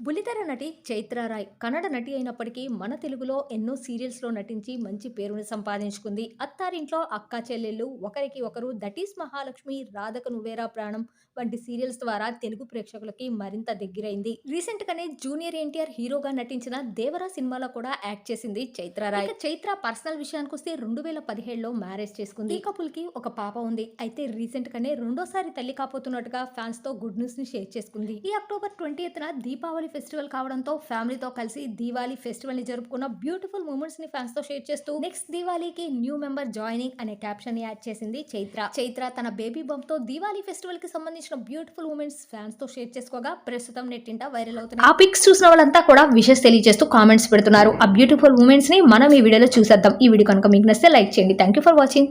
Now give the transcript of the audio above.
బుల్లితెర నటి చైత్ర రాయ్ కన్నడ నటి అయినప్పటికీ మన తెలుగులో ఎన్నో సీరియల్స్లో నటించి మంచి పేరును సంపాదించుకుంది. అత్తారింట్లో అక్కా చెల్లెళ్ళు ఒకరికి ఒకరు దటీస్ మహాలక్ష్మి రాధక నువ్వేరా ప్రాణం వంటి సీరియల్స్ ద్వారా తెలుగు ప్రేక్షకులకి మరింత దగ్గరైంది. రీసెంట్ గానే జూనియర్ ఎన్టీఆర్ హీరోగా నటించిన దేవరా సినిమాలో కూడా యాక్ట్ చేసింది చైత్ర రాయ్. చైత్ర పర్సనల్ విషయానికి వస్తే రెండు వేల పదిహేడులో మ్యారేజ్ చేసుకుంది. ఈ కపుల్కి ఒక పాప ఉంది. అయితే రీసెంట్ గానే రెండోసారి తల్లి కాపోతున్నట్టుగా ఫ్యాన్స్తో గుడ్ న్యూస్ని షేర్ చేసుకుంది. ఈ అక్టోబర్ ట్వంటీ దీపావళి ఫెస్టివల్ కావడంతో ఫ్యామిలీతో కలిసి దీవాలి ఫెస్టివల్ని జరుపుకున్న బ్యూటిఫుల్ మూమెంట్స్ని ఫ్యాన్స్తో షేర్ చేస్తూ నెక్స్ట్ దీవాళీకి న్యూ మెంబర్ జాయినింగ్ అనే క్యాప్షన్ని యాడ్ చేసింది చైత్ర. చైత్ర తన బేబీ బంప్తో దీవాలి ఫెస్టివల్కి సంబంధించిన బ్యూటిఫుల్ మూమెంట్స్ ఫ్యాన్స్తో షేర్ చేసుకోగా ప్రస్తుతం నెట్టింట వైరల్ అవుతున్నాయి ఆ పిక్స్ చూసిన వాళ్ళంతా కూడా విషెస్ తెలియజేస్తూ కామెంట్స్ పెడుతున్నారు. ఆ బ్యూటిఫుల్ మూమెంట్స్ని మనం ఈ వీడియోలో చూసేద్దాం. ఈ వీడియో కనుక మీకు నచ్చితే లైక్ చేయండి. Thank you for watching